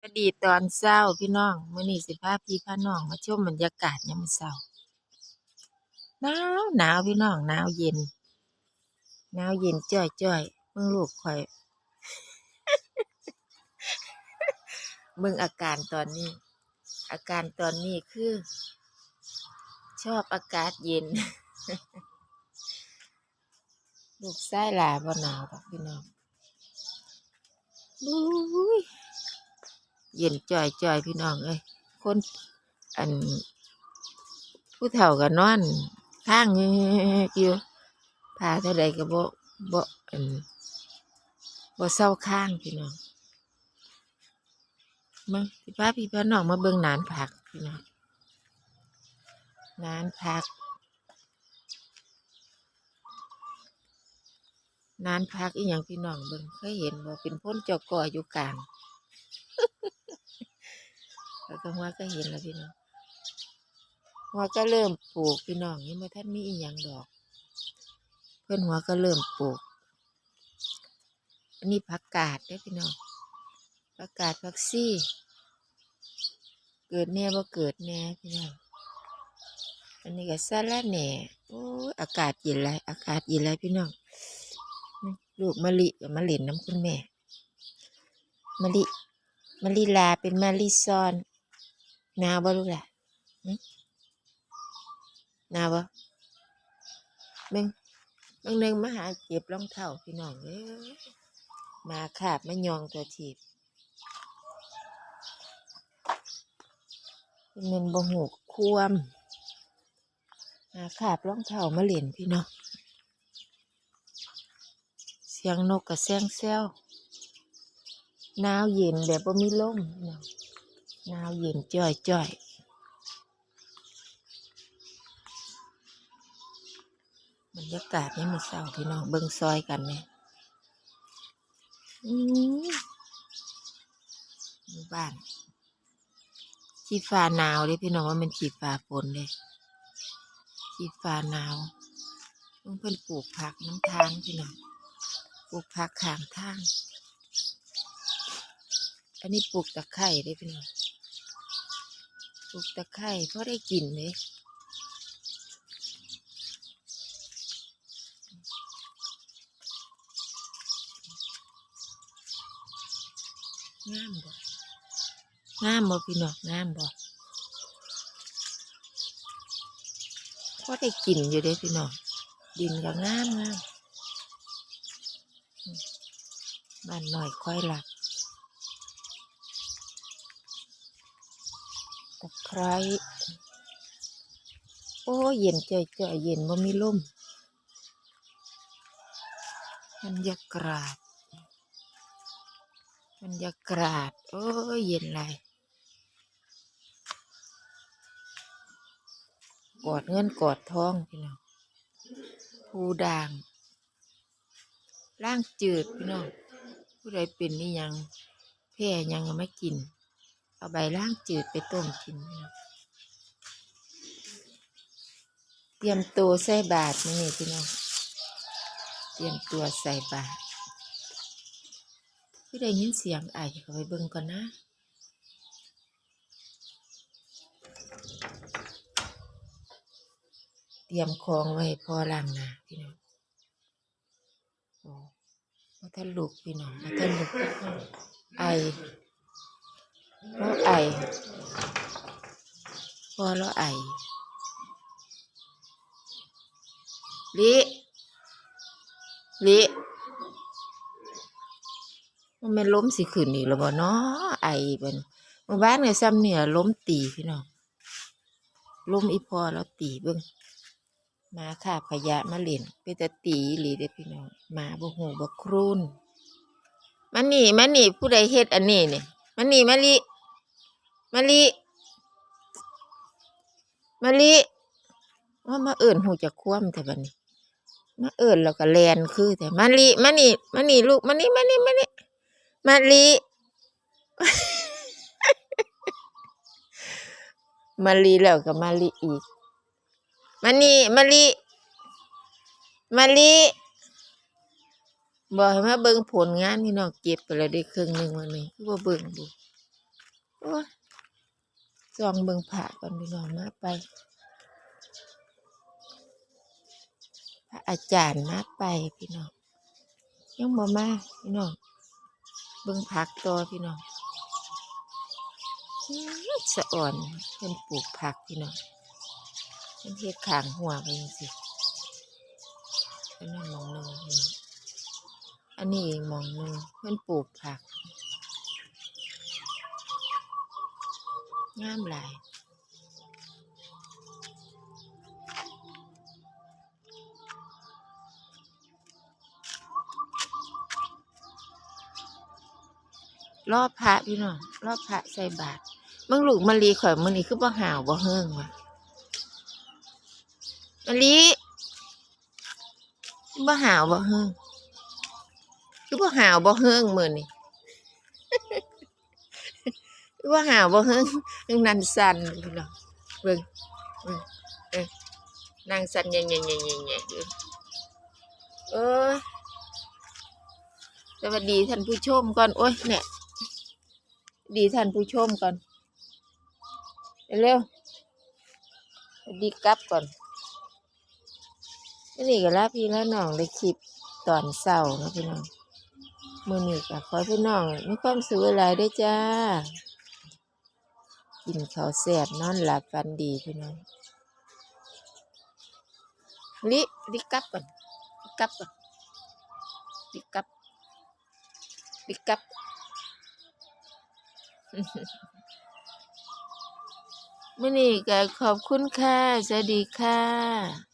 สวัสดีตอนเช้าพี่น้องมื้อนี้สิพาพี่พาน้องมาชมบรรยากาศยามมื้อเช้าหนาวหนาวพี่น้องหนาวเย็นหนาวเย็นจ้อยจ้อยเบิ่งลูกข่อยเบิ่งอาการตอนนี้ อาการตอนนี้คือ ชอบอากาศเย็น ลูกชายหลาบ่หนาวพี่น้องบุ้ย เย็นจ่อยจ่อยพี่น้องเอ้ยคนอัน ผู้เฒ่าก็นอนข้างเงกอยู่พาเท่าใดก็บ่บ่อันบ่เศร้าข้างพี่น้องมาพี่ป้าพี่ป้าน้องมาเบิ่งหนานผักพี่น้องหนานผักหนานผักอีหยังพี่น้องเบิ่งเคยเห็นบ่เป็นพ้นจอกออยู่กลาง ก็หัวก็เห็นแล้วพี่น้องหัวก็เริ่มปลูกพี่น้องยังไม่ทันมีอีหยังดอก เพื่อนหัวก็เริ่มปลูกอันนี้ผักกาดเด้พี่น้องผักกาดผักซี่ เกิดแน่บ่เกิดแน่พี่น้องอันนี้ก็ซาลาแหน่โอ้อากาศเย็นไรอากาศเย็นไรพี่น้องลูกมะลิกับมะเล่นน้ำคุณแม่มะลิมะลิลาเป็นมะลิซอน หนาวบ่ลูกล่ะหึหนาวบ่เบ่งเบ่งหนึงมาหาเก็บรองเท้าพี่น้องเอ้ยมาขาบมายองตัวทีบเป็นแมันบ่หูควมหาขาบรองเท้ามาเล่นพี่น้องเสียงนกกับเสียงแซวหนาวเย็นแบบว่ามีลมพี่น้อง หนาวเย็นจ้อยจ้อยบรรยากาศนี่มันเศร้าพี่น้องเบิ่งซอยกันเนี่ยอืมหมู่บ้านชีฟ้าหนาวเลยพี่น้องว่ามันชีฟ้าฝนเลยชีฟ้าหนาวเพิ่นเพิ่นปลูกผักน้ำทางพี่น้องปลูกผักขางทาง อันนี้ปลูกตะไคร้ได้พี่น้อง ปลูกตะไคร้เพราะได้กลิ่นเลยงามบ่งามบ่พี่น้องงามบ่เพราะได้กลิ่นอยู่เด้พี่น้องดินก็งามงามบ้านหน่อยค่อยหลัก ตะไคร้โอ้เย็นใจใจเย็นบ่มีลมบรรยากาศบรรยากาศโอ้เย็นไรกอดเงินกอดทองพี่น้องผู้ด่างร่างจืดพี่น้องผู้ใดเป็นนี่ยังแพ้ยังไม่กิน เอาใบล่างจืดไปต้มกินนะเตรียมตัวใส่บาตรนี่พี่น้อง เตรียมตัวใส่บาตรพี่ได้ยินเสียงไอเขาไปเบิ่งก่อนนะเตรียมของไว้พอล้างน้าพี่น้องโอ้มาท่านลูกพี่น้องมาท่านลูกไอ แล้วไอพอแล้วไอลิลิมันเป็นล้มสิขึ้นอีกแล้วบ่เนาะไอเป็นมื่อบ้านเนี่ยซ้ำเนี่ยล้มตีพี่น้องล้มอีพอแล้วตีเบิ่งมาขาบขยะมาเล่นไปแต่ตีหลีเด้พี่น้องมาบ่หูบ่ครูนมันนี่มันนี่ผู้ใดเฮ็ดอันนี้เนี่ย มันนี่มะลิมะลิมะลิว่ามาเอิ่นหูจะคว่ำแต่บัดนี้มาเอิ่นแล้วก็แลนคือ แต่มะลิมะนี่มะนี่ลูกมะนี่มะนี่มะนี่มะลิมะลิแล้วก็มะลิอีกมะนี่มะลิมะลิ บอกให้มาเบิ่งผลงานพี่น้องเก็บไปแล้วได้ครึ่งหนึ่งวันนี้คือว่าเบิ่งดูโอ้ยจองเบิ่งผ่าก่อนพี่น้องมาไปพระอาจารย์มาไปพี่น้องยังบ่มาพี่น้องเบิ่งผักต่อพี่น้องสะอ่อนเพิ่นปลูกผักพี่น้องเพิ่นเฮ็ดขางหัวไปจังซี่อันนั้นหมองหนึงพี่น้อง อันนี้อีกมองหนึงเพิ่นปลูกผักงามหลายรอบพระพี่น้องรอบพระใส่บาตรเบิ่งลูกมะลีข่อยมื้อนี้คือบ่ห่าวบ่เฮิงว่ะมะลีบ่ห่าวบ่เฮิง คือบ่ห่าวบ่เฮิงมือนี้คือบ่ห่าวบ่เฮิงยังนั่นสั่นพี่น้องเบิ่งเบิ่งเอ้ยนั่งสั่นแย่ๆๆๆๆอยู่เอ้ยสวัสดีท่านผู้ชมก่อน โอ้ยเนี่ย ดีท่านผู้ชมก่อน เร็วดีครับก่อนนี่ก็ลาพี่แล้วน้องได้คลิปตอนเศร้านะพี่น้อง มือนี้ก็ขอพี่น้องมีความสุขหลายๆด้วยจ้า กินข้าวแซ่บนอนหลับฝันดีพี่น้องลิลิกลับก่อนลิกลับก่อนลิกลับลิกลับมื่อนี้ก็ขอบคุณค่ะสวัสดีค่ะ